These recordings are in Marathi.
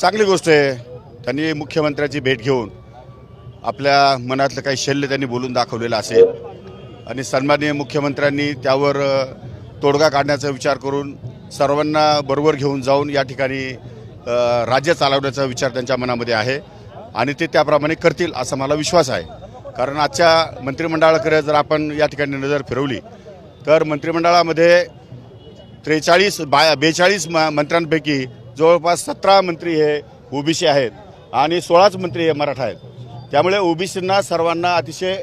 चांगली गोष्ट आहे. त्यांनी मुख्यमंत्र्याची भेट घेऊन आपल्या मनातलं काही शल्य त्यांनी बोलून दाखवलेलं असेल. आणि सन्माननीय मुख्यमंत्र्यांनी त्यावर तोडगा काढण्याचा विचार करून सर्वांना बरोबर घेऊन जाऊन या ठिकाणी राज्य चालवण्याचा विचार त्यांच्या मनामध्ये आहे आणि ते त्याप्रमाणे करतील असा मला विश्वास आहे. कारण आजच्या मंत्रिमंडळाकडे जर आपण या ठिकाणी नजर फिरवली तर मंत्रिमंडळामध्ये त्रेचाळीस बा बेचाळीस म मंत्र्यांपैकी जवळपास सतरा मंत्री हे ओबीसी आहेत आणि सोळाच मंत्री हे मराठा आहेत. त्यामुळे ओबीसींना सर्वांना अतिशय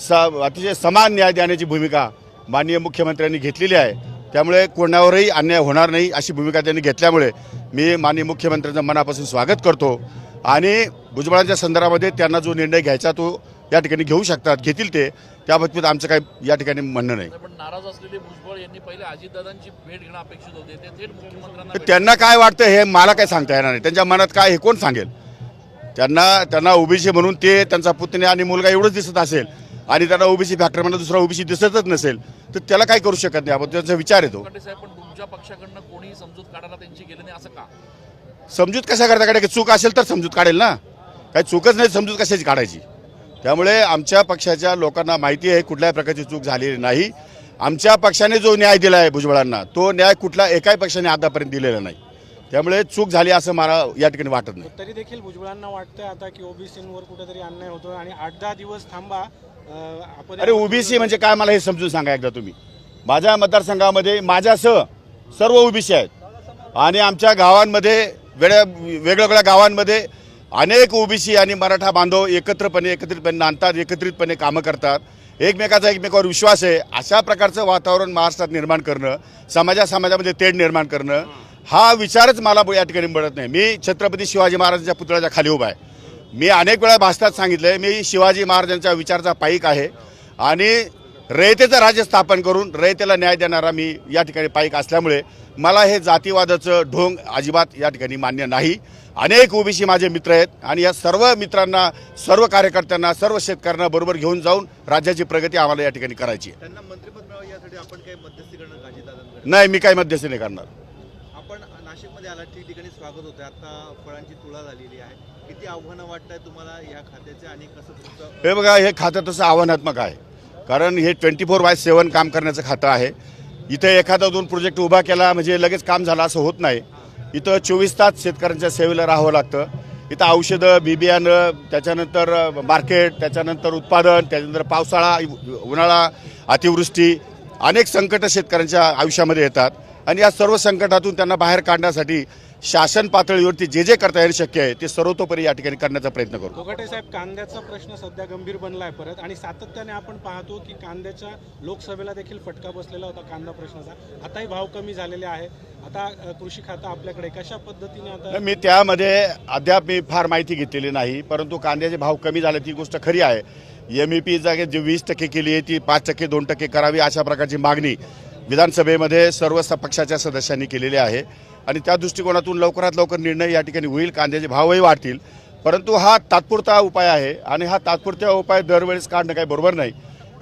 स अतिशय समान न्याय देण्याची भूमिका माननीय मुख्यमंत्र्यांनी घेतलेली आहे. त्यामुळे कोणावरही अन्याय होणार नाही अशी भूमिका त्यांनी घेतल्यामुळे मी माननीय मुख्यमंत्र्यांचं मनापासून स्वागत करतो आणि भुजबळांच्या संदर्भामध्ये त्यांना जो निर्णय घ्यायचा तो या ठिकाणी घेऊ शकतात घेतील ते. त्या बाबतीत आमचं काही या ठिकाणी म्हणणं नाही. पण नाराज असलेले भुजबळ यांनी पहिले अजितदादांची भेट घेणं अपेक्षित होते. ते थेट मुख्यमंत्र्यांना तर त्यांना काय वाटतं हे मला काय सांगता येणार नाही. त्यांच्या मनात काय हे कोण सांगेल? त्यांना त्यांना ओबीसी म्हणून ते त्यांचा पुतणे आणि मुलगा एवढंच दिसत असेल आणि त्यांना ओबीसी फॅक्टर म्हणून दुसरा ओबीसी दिसतच नसेल तर त्याला काय करू शकत नाही? आपण त्यांचा विचार येतो. भेट साहेब पण तुमच्या पक्षाकडनं कोणीही समजूत काढायला त्यांची गेलं नाही असं का? समजूत कशा करता काढाय चूक असेल तर समजूत काढेल ना? काही चूकच नाही समजूत कशाची काढायची? त्यामुळे आमच्या पक्षाच्या लोकांना माहिती आहे कुठल्याही प्रकारची चूक झालेली नाही. आमच्या पक्षाने जो न्याय दिला आहे भुजबळांना तो न्याय कुठल्या एकाही पक्षाने आतापर्यंत दिलेला नाही. त्यामुळे चूक झाली असं मला या ठिकाणी वाटत नाही. तरी देखील भुजबळांना वाटतंय आता की ओबीसीवर कुठेतरी अन्याय होतो आणि आठ दहा दिवस थांबा आपण अरे ओबीसी म्हणजे काय मला हे समजून सांगा एकदा तुम्ही. माझ्या मतदारसंघामध्ये माझ्यासह सर्व ओबीसी आहेत. आणि आमच्या गावांमध्ये वेगळ्या वेगवेगळ्या गावांमध्ये अनेक ओबीसी आणि मराठा बांधव एकत्रपणे एकत्रितपणे नांदतात एकत्रितपणे कामं करतात. एकमेकाचा एकमेकावर विश्वास आहे. अशा प्रकारचं वातावरण महाराष्ट्रात निर्माण करणं समाजा समाजामध्ये तेढ निर्माण करणं हा विचारच मला या ठिकाणी मिळत नाही. मी छत्रपती शिवाजी महाराजांच्या पुतळ्याच्या खाली उभा आहे. मी अनेक वेळा भाषणात आहे मी शिवाजी महाराजांच्या विचारचा पाईक आहे आणि रयतेचं राज्य स्थापन करून रयतेला न्याय देणारा मी या ठिकाणी पाईक असल्यामुळे मला हे जातीवादाचं ढोंग अजिबात या ठिकाणी मान्य नाही. अनेक ओबीसी माझे मित्र आहेत आणि या सर्व मित्रांना सर्व कार्यकर्त्यांना सर्व शेतकऱ्यांना बरोबर घेऊन जाऊन राज्याची प्रगती आम्हाला या ठिकाणी करायची आहे. त्यांना मंत्रिपद मिळावं यासाठी आपण काही मध्यस्थी करणं का अजितदादांकडे नाही मी काही मध्यस्थी नाही करणार. आपण नाशिकमध्ये आला ठिकठिकाणी स्वागत होतं आता फळांची तुळा झालेली आहे. किती आव्हानं वाटत आहे तुम्हाला या खात्याचे आणि कसं हे बघा हे खातं तसं आव्हानात्मक आहे. कारण हे ट्वेंटी फोर बाय सेवन काम करण्याचं खातं आहे. इथं एखादा दोन प्रोजेक्ट उभा केला म्हणजे लगेच काम झालं असं होत नाही. इथं चोवीस तास शेतकऱ्यांच्या सेवेला राहावं लागतं. इथं औषधं बी बियाणं त्याच्यानंतर मार्केट त्याच्यानंतर उत्पादन त्याच्यानंतर पावसाळा उन्हाळा अतिवृष्टी अनेक संकट शेतकऱ्यांच्या आयुष्यामध्ये येतात. आणि या सर्व संकटातून त्यांना बाहेर काढण्यासाठी शासन पातळीवरती जे जे करता येणं शक्य आहे ते सर्वतोपरी या ठिकाणी करण्याचा प्रयत्न करू. कोगटे साहेब कांद्याचा प्रश्न सध्या गंभीर बनला आहे परत आणि सातत्याने आपण पाहतो की कांद्याच्या लोकसभेला देखील फटका बसलेला होता कांदा प्रश्नाचा. आताही भाव कमी झालेले आहे. आता कृषी खातं आपल्याकडे कशा पद्धतीने आता मी त्यामध्ये अद्याप मी फार माहिती घेतलेली नाही परंतु कांद्याचे भाव कमी झाले ती गोष्ट खरी आहे. एम ई पी जागे जी वीस टक्के केली आहे ती पाच टक्के दोन टक्के करावी अशा प्रकारची मागणी विधानसभेमध्ये सर्व पक्षाच्या सदस्यांनी केलेली आहे. आणि त्या दृष्टिकोनातून लवकरात लवकर निर्णय या ठिकाणी होईल. कांद्याचे भावही वाढतील. परंतु हा तात्पुरता उपाय आहे आणि हा तात्पुरता उपाय दरवेळेस काढणं काही बरोबर नाही.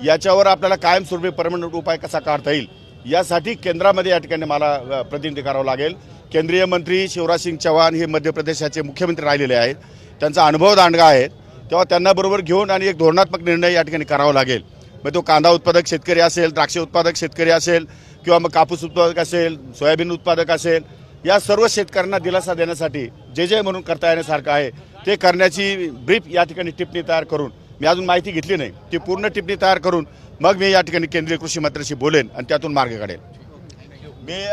याच्यावर आपल्याला कायमस्वरूपी परमनंट उपाय कसा काढता येईल? यासाठी केंद्रामध्ये या ठिकाणी मला प्रतिनिधी करावं लागेल. केंद्रीय मंत्री शिवराज सिंग चौहान हे मध्य प्रदेशाचे मुख्यमंत्री राहिलेले आहेत. त्यांचा अनुभव दांडगा आहे तेव्हा त्यांना बरोबर घेऊन आणि एक धोरणात्मक निर्णय या ठिकाणी करावा लागेल. मग तो कांदा उत्पादक शेतकरी असेल द्राक्ष उत्पादक शेतकरी असेल किंवा मग कापूस उत्पादक असेल सोयाबीन उत्पादक असेल या सर्व शेतकऱ्यांना दिलासा देण्यासाठी जे जे म्हणून करता येण्यासारखं आहे ते करण्याची ब्रीफ या ठिकाणी टिप्पणी तयार करून मी अजून माहिती घेतली नाही ती पूर्ण टिप्पणी तयार करून मग मी या ठिकाणी केंद्रीय कृषी मंत्र्याशी बोलेन आणि त्यातून मार्ग काढेल मी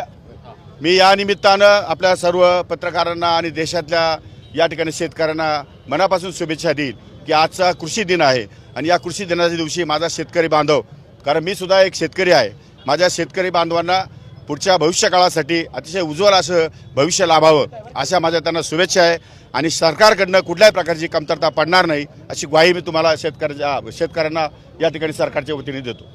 मी या निमित्तानं आपल्या सर्व पत्रकारांना आणि देशातल्या या ठिकाणी शेतकऱ्यांना मनापासून शुभेच्छा देईल की आजचा कृषी दिन आहे. आणि या कृषी दिनाच्या दिवशी माझा शेतकरी बांधव कारण मी सुद्धा एक शेतकरी आहे माझ्या शेतकरी बांधवांना पुढच्या भविष्यकाळासाठी अतिशय उज्ज्वल असं भविष्य लाभावं अशा माझ्या त्यांना शुभेच्छा आहे. आणि सरकारकडनं कुठल्याही प्रकारची कमतरता पडणार नाही अशी ग्वाही मी तुम्हाला शेतकऱ्याच्या शेतकऱ्यांना या ठिकाणी सरकारच्या वतीने देतो.